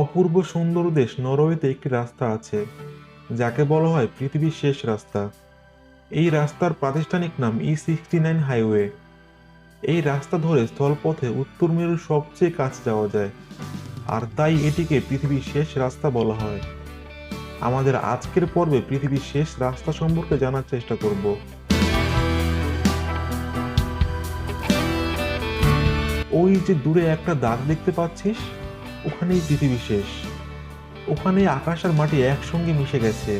অপূর্ব সুন্দর দেশ নরওয়েতে একটি রাস্তা আছে, যাকে বলা হয় পৃথিবীর শেষ রাস্তা। এই রাস্তার প্রাতিষ্ঠানিক নাম ই সিক্সটি নাইন হাইওয়ে এই রাস্তা ধরে স্থলপথে উত্তর মেরুর সবচেয়ে কাছে যাওয়া যায়, আর তাই এটিকে পৃথিবীর শেষ রাস্তা বলা হয়। আমাদের আজকের পর্বে পৃথিবীর শেষ রাস্তা সম্পর্কে জানার চেষ্টা করব। ওই যে দূরে একটা দাগ দেখতে পাচ্ছিস? ওখানেই পৃথিবী শেষ ওখানে আকাশ আর মাটি একসঙ্গে মিশে গেছে।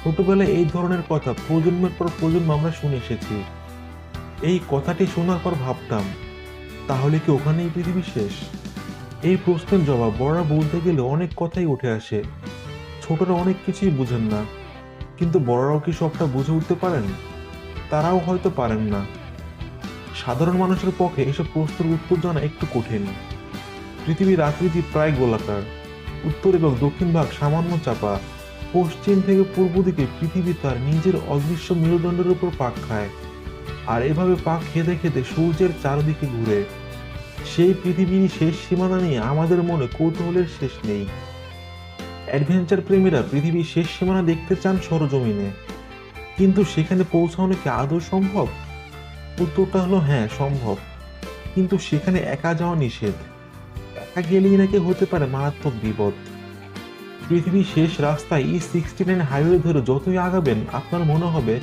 ছোটবেলায় এই ধরনের কথা প্রজন্মের পর প্রজন্ম আমরা শুনে এসেছি। এই কথাটি শোনার পর ভাবতাম, তাহলে কি ওখানেই পৃথিবী শেষ এই প্রশ্নের জবাব বড়রা বলতে গেলে অনেক কথাই উঠে আসে। ছোটরা অনেক কিছুই বুঝেন না, কিন্তু বড়রাও কি সবটা বুঝে উঠতে পারেন? তারাও হয়তো পারেন না। সাধারণ মানুষের পক্ষে এসব প্রশ্নের উত্তর জানা একটু কঠিন। পৃথিবীর আকৃতি প্রায় গোলাকার। উত্তর এবং দক্ষিণ ভাগ সামান্য চাপা। পশ্চিম থেকে পূর্ব দিকে পৃথিবী তার নিজের অদৃশ্য মেরুদণ্ডের উপর পাক খায়। আর এভাবে পাক খেতে খেতে সূর্যের চারদিকে ঘুরে। সেই পৃথিবীর শেষ সীমানা নিয়ে আমাদের মনে কৌতূহলের শেষ নেই। অ্যাডভেঞ্চার প্রেমীরা পৃথিবীর শেষ সীমানা দেখতে চান সরজমিনে। কিন্তু সেখানে পৌঁছানো কি আদৌ সম্ভব? উত্তরটা হলো হ্যাঁ সম্ভব। কিন্তু সেখানে একা যাওয়া নিষেধ। গেলেই নাকি হতে পারে মারাত্মক বিপদ। পৃথিবীর শেষ রাস্তায় ই সিক্সটি নাইন হাইওয়ে ধরে যতই আগাবেন, আপনার মনে হবে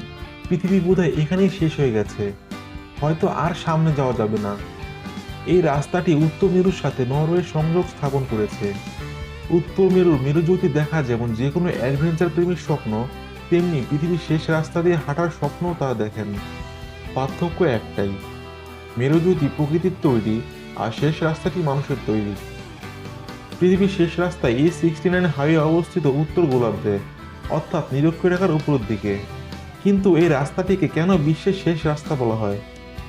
পৃথিবী বোধহয় এখানেই শেষ হয়ে গেছে। হয়তো আর সামনে যাওয়া যাবে না। এই রাস্তাটি উত্তর মেরুর সাথে নরওয়ের সংযোগ স্থাপন করেছে। উত্তর মেরুর মেরুজ্যোতি দেখা যেমন যে কোনো অ্যাডভেঞ্চার প্রেমীর স্বপ্ন, তেমনি পৃথিবীর শেষ রাস্তা দিয়ে হাঁটার স্বপ্নও তারা দেখেন। পার্থক্য একটাই, মেরুজ্যোতি প্রকৃতির তৈরি আর শেষ রাস্তাটি মানুষের তৈরি। পৃথিবীর শেষ রাস্তায় এই সিক্সটি নাইন হাইওয়ে অবস্থিত উত্তর গোলার্ধে, অর্থাৎ নিরক্ষ নিরক্ষরেখার উপরের দিকে। কিন্তু এই রাস্তাটিকে কেন বিশ্বের শেষ রাস্তা বলা হয়?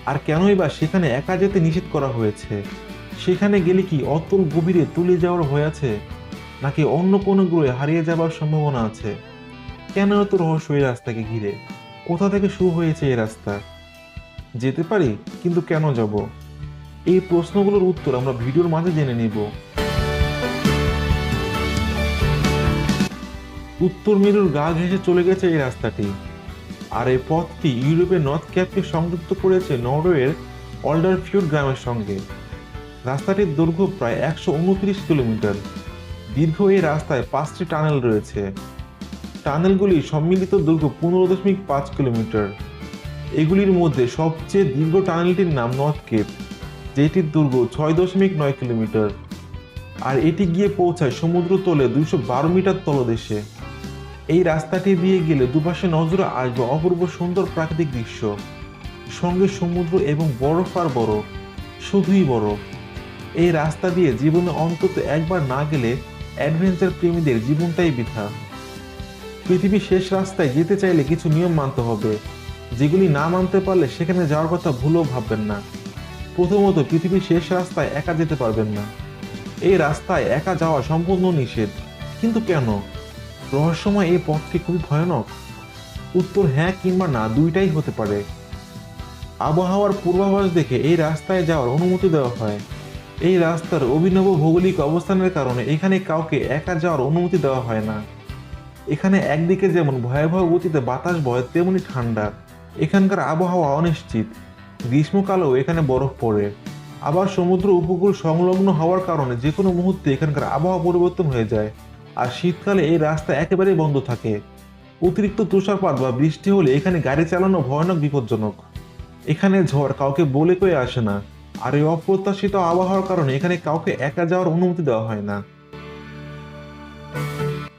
আর কেনই বা সেখানে একা যেতে নিষেধ করা হয়েছে? সেখানে গেলে কি অতল গভীরে তুলে যাওয়ার ভয় আছে? নাকি অন্য কোনো গ্রহে হারিয়ে যাবার সম্ভাবনা আছে? কেন এত রহস্য এই রাস্তাকে ঘিরে? কোথা থেকে শুরু হয়েছে এই রাস্তা? যেতে পারি, কিন্তু কেন যাব? এই প্রশ্নগুলোর উত্তর আমরা ভিডিওর মাঝে জেনে নিব। উত্তর মেরুর গা ঘেঁষে চলে গেছে এই রাস্তাটি। আর এই পথটি ইউরোপের নর্থ ক্যাপকে সংযুক্ত করেছে নরওয়ের অল্ডারফিউড গ্রামের সঙ্গে। রাস্তাটির দৈর্ঘ্য প্রায় একশো উনত্রিশ কিলোমিটার। দীর্ঘ এই রাস্তায় পাঁচটি টানেল রয়েছে। টানেলগুলি সম্মিলিত দৈর্ঘ্য পনেরো দশমিক পাঁচ কিলোমিটার। এগুলির মধ্যে সবচেয়ে দীর্ঘ টানেলটির নাম নর্থ কেপ। যেটির দৈর্ঘ্য ছয় দশমিক নয় কিলোমিটার। আর এটি গিয়ে পৌঁছায় সমুদ্র তলে দুইশো বারো মিটার তলদেশে। এই রাস্তাটি দিয়ে গেলে দুপাশে নজরে আসবে অপূর্ব সুন্দর প্রাকৃতিক দৃশ্য। সঙ্গে সমুদ্র এবং বরফ আর বরফ, শুধুই বরফ। এই রাস্তা দিয়ে জীবনে অন্তত একবার না গেলে অ্যাডভেঞ্চার প্রেমীদের জীবনটাই বৃথা। পৃথিবীর শেষ রাস্তায় যেতে চাইলে কিছু নিয়ম মানতে হবে। যেগুলি না মানতে পারলে সেখানে যাওয়ার কথা ভুলেও ভাববেন না। প্রথমত পৃথিবীর শেষ রাস্তায় একা যেতে পারবেন না। এই রাস্তায় একা যাওয়া সম্পূর্ণ নিষেধ। কিন্তু কেন? রহস্যময় এই পথটি খুবই ভয়ানক। উত্তর হ্যাঁ কিংবা না দুইটাই হতে পারে। আবহাওয়ার পূর্বাভাস দেখে এই রাস্তায় যাওয়ার অনুমতি দেওয়া হয়। এই রাস্তার অভিনব ভৌগোলিক অবস্থানের কারণে এখানে কাউকে একা যাওয়ার অনুমতি দেওয়া হয় না। এখানে একদিকে যেমন ভয়াবহ গতিতে বাতাস বয়, তেমনি ঠান্ডা। এখানকার আবহাওয়া অনিশ্চিত। গ্রীষ্মকালেও এখানে বরফ পড়ে। আবার সমুদ্র উপকূল সংলগ্ন হওয়ার কারণে যে কোনো মুহূর্তে এখানকার আবহাওয়া পরিবর্তন হয়ে যায়, আর শীতকালে এই রাস্তা একেবারেই বন্ধ থাকে। অতিরিক্ত তুষারপাত বা বৃষ্টি হলে এখানে গাড়ি চালানো ভয়ানক বিপজ্জনক। এখানে ঝড় কাউকে বলে কয়ে আসে না, আর এই অপ্রত্যাশিত আবহাওয়ার কারণে এখানে কাউকে একা যাওয়ার অনুমতি দেওয়া হয় না।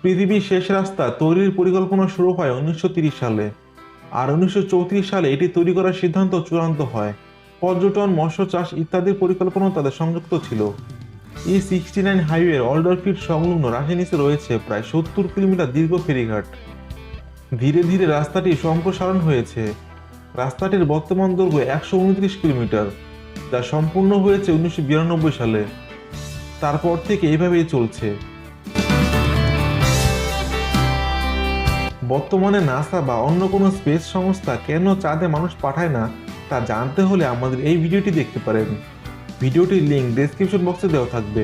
পৃথিবীর শেষ রাস্তা তৈরির পরিকল্পনা শুরু হয় উনিশশো সালে। আর উনিশশো চৌত্রিশ সালে এটি তৈরি করার সিদ্ধান্ত চূড়ান্ত হয়। পর্যটন, মৎস্য চাষ ইত্যাদির পরিকল্পনা তাদের সংযুক্ত ছিল। ই সিক্সটি নাইন হাইওয়ের অল্ডারফিট সংলগ্ন রাজনীতিতে রয়েছে প্রায় সত্তর কিলোমিটার দীর্ঘ ফেরিঘাট। ধীরে ধীরে রাস্তাটি সম্প্রসারণ হয়েছে। রাস্তাটির বর্তমান দৈর্ঘ্য একশো উনত্রিশ কিলোমিটার, যা সম্পূর্ণ হয়েছে উনিশশো বিরানব্বই সালে। তারপর থেকে এইভাবেই চলছে। বর্তমানে নাসা বা অন্য কোনো স্পেস সংস্থা কেন চাঁদে মানুষ পাঠায় না, তা জানতে হলে আমাদের এই ভিডিওটি দেখতে পারেন। ভিডিওটির লিঙ্ক ডেসক্রিপশন বক্সে দেওয়া থাকবে।